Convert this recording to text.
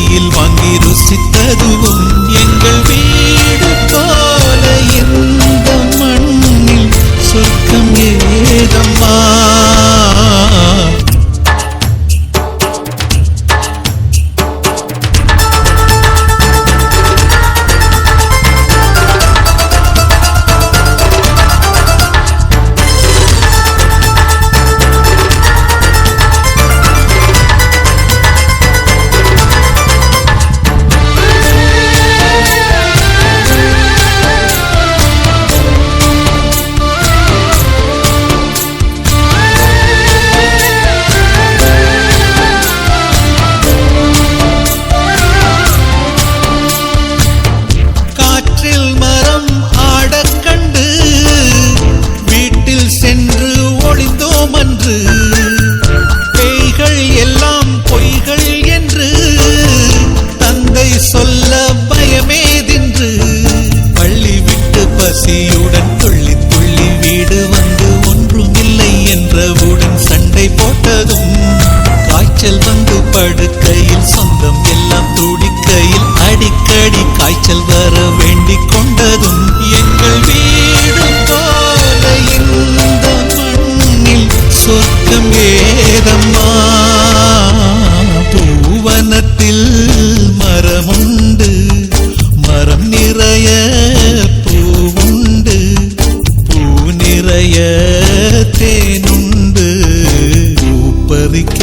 கையில் வாங்கி ருசித்ததுவும் பசியுடன் துள்ளி துள்ளி வீடு வந்து ஒன்றுமில்லை என்றவுடன் சண்டை போட்டதும் காய்ச்சல் வந்து படுக்கையில் சொந்தம் எல்லாம் துடிக்கையில் அடிக்கடி காய்ச்சல் வர வேண்டிக் நிறைய தேனுண்டு பூப்பறிக்க